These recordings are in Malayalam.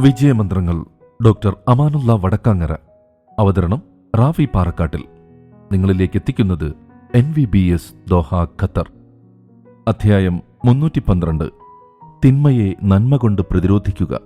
വിജയമന്ത്രങ്ങൾ ഡോക്ടർ അമാനുള്ള വടക്കാങ്ങര. അവതരണം റാഫി പാറക്കാട്ടിൽ. നിങ്ങളിലേക്ക് എത്തിക്കുന്നത് N V B S Doha Qatar. അധ്യായം മുന്നൂറ്റി പന്ത്രണ്ട് തിന്മയെ നന്മ കൊണ്ട് പ്രതിരോധിക്കുക.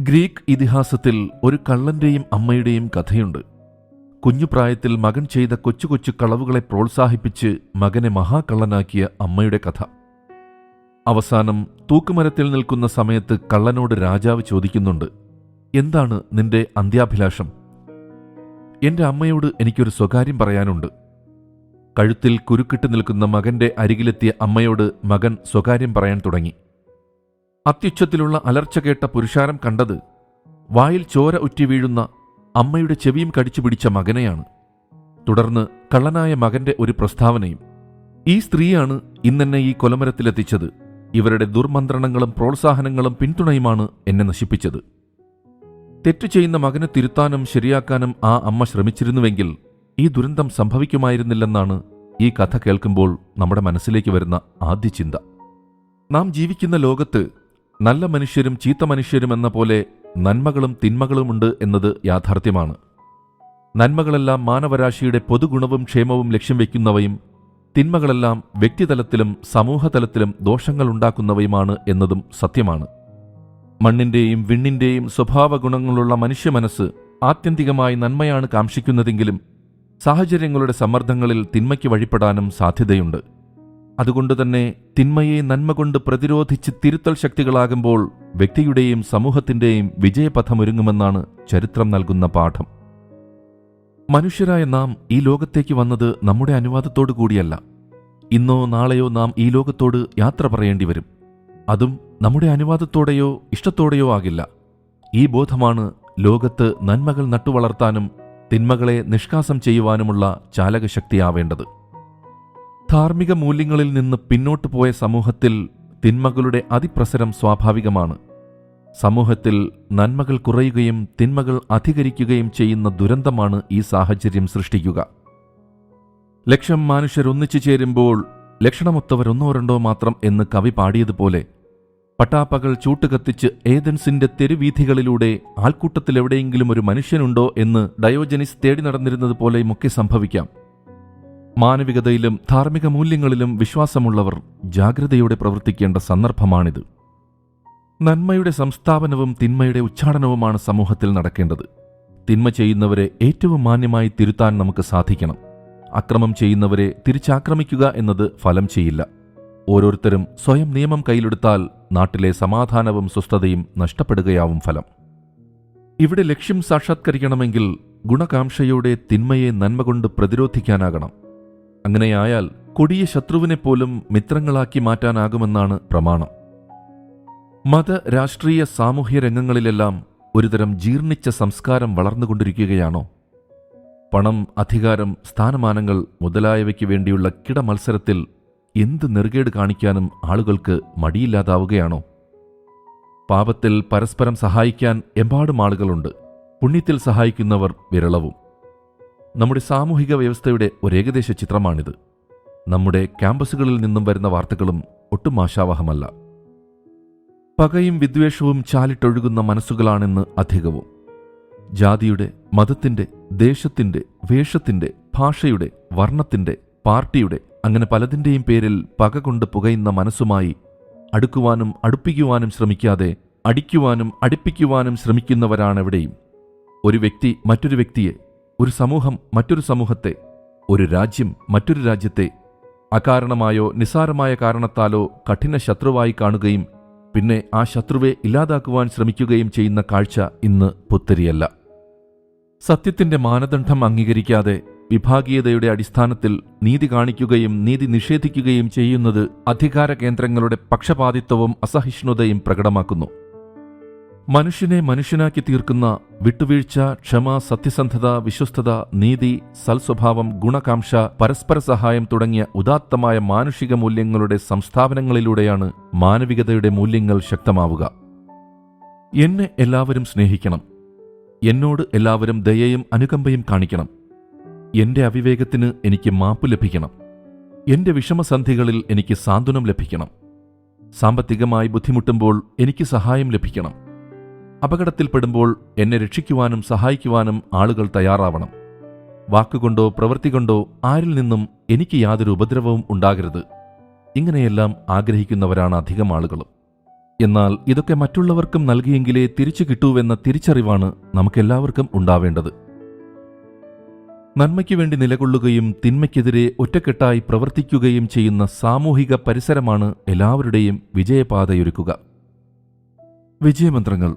ഗ്രീക്ക് ഇതിഹാസത്തിൽ ഒരു കള്ളന്റെയും അമ്മയുടെയും കഥയുണ്ട്. കുഞ്ഞുപ്രായത്തിൽ മകൻ ചെയ്ത കൊച്ചു കൊച്ചു കളവുകളെ പ്രോത്സാഹിപ്പിച്ച് മകനെ മഹാകള്ളനാക്കിയ അമ്മയുടെ കഥ. അവസാനം തൂക്കുമരത്തിൽ നിൽക്കുന്ന സമയത്ത് കള്ളനോട് രാജാവ് ചോദിക്കുന്നുണ്ട് എന്താണ് നിന്റെ അന്ത്യാഭിലാഷം? എന്റെ അമ്മയോട് എനിക്കൊരു സ്വകാര്യം പറയാനുണ്ട്. കഴുത്തിൽ കുരുക്കിട്ട് നിൽക്കുന്ന മകന്റെ അരികിലെത്തിയ അമ്മയോട് മകൻ സ്വകാര്യം പറയാൻ തുടങ്ങി. അത്യുച്ചത്തിലുള്ള അലർച്ച കേട്ട പുരുഷാരം കണ്ടത് വായിൽ ചോര ഉറ്റി വീഴുന്ന അമ്മയുടെ ചെവിയും കടിച്ചു പിടിച്ച മകനെയാണ്. തുടർന്ന് കള്ളനായ മകന്റെ ഒരു പ്രസ്താവനയും ഈ സ്ത്രീയാണ് ഇന്നെന്നെ ഈ കൊലമരത്തിലെത്തിച്ചത്. ഇവരുടെ ദുർമന്ത്രണങ്ങളും പ്രോത്സാഹനങ്ങളും പിന്തുണയുമാണ് എന്നെ നശിപ്പിച്ചത്. തെറ്റു ചെയ്യുന്ന മകനെ തിരുത്താനും ശരിയാക്കാനും ആ അമ്മ ശ്രമിച്ചിരുന്നുവെങ്കിൽ ഈ ദുരന്തം സംഭവിക്കുമായിരുന്നില്ലെന്നാണ് ഈ കഥ കേൾക്കുമ്പോൾ നമ്മുടെ മനസ്സിലേക്ക് വരുന്ന ആദ്യ ചിന്ത. നാം ജീവിക്കുന്ന ലോകത്ത് നല്ല മനുഷ്യരും ചീത്ത മനുഷ്യരും എന്ന പോലെ നന്മകളും തിന്മകളുമുണ്ട് എന്നത് യാഥാർത്ഥ്യമാണ്. നന്മകളെല്ലാം മാനവരാശിയുടെ പൊതുഗുണവും ക്ഷേമവും ലക്ഷ്യം വയ്ക്കുന്നവയും തിന്മകളെല്ലാം വ്യക്തിതലത്തിലും സമൂഹതലത്തിലും ദോഷങ്ങൾ ദോഷങ്ങളുണ്ടാക്കുന്നവയുമാണ് എന്നതും സത്യമാണ്. മണ്ണിന്റെയും വിണ്ണിന്റെയും സ്വഭാവ ഗുണങ്ങളുള്ള മനുഷ്യ മനസ്സ് ആത്യന്തികമായി നന്മയാണ് കാംക്ഷിക്കുന്നതെങ്കിലും സാഹചര്യങ്ങളുടെ സമ്മർദ്ദങ്ങളിൽ തിന്മയ്ക്ക് വഴിപ്പെടാനും സാധ്യതയുണ്ട്. അതുകൊണ്ടുതന്നെ തിന്മയെ നന്മ കൊണ്ട് പ്രതിരോധിച്ച് തിരുത്തൽ ശക്തികളാകുമ്പോൾ വ്യക്തിയുടെയും സമൂഹത്തിന്റെയും വിജയപഥമൊരുങ്ങുമെന്നാണ് ചരിത്രം നൽകുന്ന പാഠം. മനുഷ്യരായ നാം ഈ ലോകത്തേക്ക് വന്നത് നമ്മുടെ അനുവാദത്തോടു കൂടിയല്ല. ഇന്നോ നാളെയോ നാം ഈ ലോകത്തോട് യാത്ര പറയേണ്ടി വരും. അതും നമ്മുടെ അനുവാദത്തോടെയോ ഇഷ്ടത്തോടെയോ ആകില്ല. ഈ ബോധമാണ് ലോകത്ത് നന്മകൾ നട്ടുവളർത്താനും തിന്മകളെ നിഷ്കാസം ചെയ്യുവാനുമുള്ള ചാലകശക്തിയാവേണ്ടത്. ധാർമ്മിക മൂല്യങ്ങളിൽ നിന്ന് പിന്നോട്ടു പോയ സമൂഹത്തിൽ തിന്മകളുടെ അതിപ്രസരം സ്വാഭാവികമാണ്. സമൂഹത്തിൽ നന്മകൾ കുറയുകയും തിന്മകൾ അധികരിക്കുകയും ചെയ്യുന്ന ദുരന്തമാണ് ഈ സാഹചര്യം സൃഷ്ടിക്കുക. ലക്ഷം മനുഷ്യർ ഒന്നിച്ചു ചേരുമ്പോൾ ലക്ഷണമൊത്തവർ ഒന്നോ രണ്ടോ മാത്രം എന്ന് കവി പാടിയതുപോലെ പട്ടാപ്പകൾ ചൂട്ടുകത്തിച്ച് ഏതൻസിന്റെ തെരുവീഥികളിലൂടെ ആൾക്കൂട്ടത്തിൽ എവിടെയെങ്കിലും ഒരു മനുഷ്യനുണ്ടോ എന്ന് ഡയോജനിസ് തേടി നടന്നിരുന്നത് പോലെയുമൊക്കെ സംഭവിക്കാം. മാനവികതയിലും ധാർമ്മിക മൂല്യങ്ങളിലും വിശ്വാസമുള്ളവർ ജാഗ്രതയോടെ പ്രവർത്തിക്കേണ്ട സന്ദർഭമാണിത്. നന്മയുടെ സംസ്ഥാപനവും തിന്മയുടെ ഉച്ചാടനവുമാണ് സമൂഹത്തിൽ നടക്കേണ്ടത്. തിന്മ ചെയ്യുന്നവരെ ഏറ്റവും മാന്യമായി തിരുത്താൻ നമുക്ക് സാധിക്കണം. അക്രമം ചെയ്യുന്നവരെ തിരിച്ചാക്രമിക്കുക എന്നത് ഫലം ചെയ്യില്ല. ഓരോരുത്തരും സ്വയം നിയമം കയ്യിലെടുത്താൽ നാട്ടിലെ സമാധാനവും സ്വസ്ഥതയും നഷ്ടപ്പെടുകയാവും ഫലം. ഇവിടെ ലക്ഷ്യം സാക്ഷാത്കരിക്കണമെങ്കിൽ ഗുണകാംക്ഷയോടെ തിന്മയെ നന്മ കൊണ്ട് പ്രതിരോധിക്കാനാകണം. അങ്ങനെയായാൽ കൊടിയ ശത്രുവിനെ പോലും മിത്രങ്ങളാക്കി മാറ്റാനാകുമെന്നാണ് പ്രമാണം. മത രാഷ്ട്രീയ സാമൂഹ്യ രംഗങ്ങളിലെല്ലാം ഒരുതരം ജീർണിച്ച സംസ്കാരം വളർന്നുകൊണ്ടിരിക്കുകയാണോ? പണം അധികാരം സ്ഥാനമാനങ്ങൾ മുതലായവയ്ക്ക് വേണ്ടിയുള്ള കിടമത്സരത്തിൽ എന്ത് നെറുകേട് കാണിക്കാനും ആളുകൾക്ക് മടിയില്ലാതാവുകയാണോ? പാപത്തിൽ പരസ്പരം സഹായിക്കാൻ എമ്പാടും ആളുകളുണ്ട്. പുണ്യത്തിൽ സഹായിക്കുന്നവർ വിരളവും. നമ്മുടെ സാമൂഹിക വ്യവസ്ഥയുടെ ഒരേകദേശ ചിത്രമാണിത്. നമ്മുടെ ക്യാമ്പസുകളിൽ നിന്നും വരുന്ന വാർത്തകളും ഒട്ടും ആശാവഹമല്ല. പകയും വിദ്വേഷവും ചാലിട്ടൊഴുകുന്ന മനസ്സുകളാണെന്ന് അധികവും. ജാതിയുടെ മതത്തിന്റെ ദേശത്തിന്റെ വേഷത്തിന്റെ ഭാഷയുടെ വർണത്തിന്റെ പാർട്ടിയുടെ അങ്ങനെ പലതിന്റെയും പേരിൽ പക കൊണ്ട് പുകയുന്ന മനസ്സുമായി അടുക്കുവാനും അടുപ്പിക്കുവാനും ശ്രമിക്കാതെ അടിക്കുവാനും അടുപ്പിക്കുവാനും ശ്രമിക്കുന്നവരാണെവിടെയും. ഒരു വ്യക്തി മറ്റൊരു വ്യക്തിയെ ഒരു സമൂഹം മറ്റൊരു സമൂഹത്തെ ഒരു രാജ്യം മറ്റൊരു രാജ്യത്തെ അകാരണമായോ നിസാരമായ കാരണത്താലോ കഠിന ശത്രുവായി കാണുകയും പിന്നെ ആ ശത്രുവെ ഇല്ലാതാക്കുവാൻ ശ്രമിക്കുകയും ചെയ്യുന്ന കാഴ്ച ഇന്ന് പുത്തരിയല്ല. സത്യത്തിന്റെ മാനദണ്ഡം അംഗീകരിക്കാതെ വിഭാഗീയതയുടെ അടിസ്ഥാനത്തിൽ നീതി കാണിക്കുകയും നീതി നിഷേധിക്കുകയും ചെയ്യുന്നത് അധികാര കേന്ദ്രങ്ങളുടെ പക്ഷപാതിത്വവും അസഹിഷ്ണുതയും പ്രകടമാക്കുന്നു. മനുഷ്യനെ മനുഷ്യനാക്കി തീർക്കുന്ന വിട്ടുവീഴ്ച ക്ഷമ സത്യസന്ധത വിശ്വസ്തത നീതി സൽസ്വഭാവം ഗുണകാംക്ഷ പരസ്പര സഹായം തുടങ്ങിയ ഉദാത്തമായ മാനുഷിക മൂല്യങ്ങളുടെ സംസ്ഥാപനങ്ങളിലൂടെയാണ് മാനവികതയുടെ മൂല്യങ്ങൾ ശക്തമാവുക. എന്നെ എല്ലാവരും സ്നേഹിക്കണം. എന്നോട് എല്ലാവരും ദയയും അനുകമ്പയും കാണിക്കണം. എന്റെ അവിവേകത്തിന് എനിക്ക് മാപ്പ് ലഭിക്കണം. എന്റെ വിഷമസന്ധികളിൽ എനിക്ക് സാന്ത്വനം ലഭിക്കണം. സാമ്പത്തികമായി ബുദ്ധിമുട്ടുമ്പോൾ എനിക്ക് സഹായം ലഭിക്കണം. അപകടത്തിൽപ്പെടുമ്പോൾ എന്നെ രക്ഷിക്കുവാനും സഹായിക്കുവാനും ആളുകൾ തയ്യാറാവണം. വാക്കുകൊണ്ടോ പ്രവൃത്തി കൊണ്ടോ ആരിൽ നിന്നും എനിക്ക് യാതൊരു ഉപദ്രവവും ഉണ്ടാകരുത്. ഇങ്ങനെയെല്ലാം ആഗ്രഹിക്കുന്നവരാണ് അധികം ആളുകളും. എന്നാൽ ഇതൊക്കെ മറ്റുള്ളവർക്കും നൽകിയെങ്കിലേ തിരിച്ചു കിട്ടൂവെന്ന തിരിച്ചറിവാണ് നമുക്കെല്ലാവർക്കും ഉണ്ടാവേണ്ടത്. നന്മയ്ക്കു വേണ്ടി നിലകൊള്ളുകയും തിന്മയ്ക്കെതിരെ ഒറ്റക്കെട്ടായി പ്രവർത്തിക്കുകയും ചെയ്യുന്ന സാമൂഹിക പരിസരമാണ് എല്ലാവരുടെയും വിജയപാതയൊരുക്കുക. വിജയമന്ത്രങ്ങൾ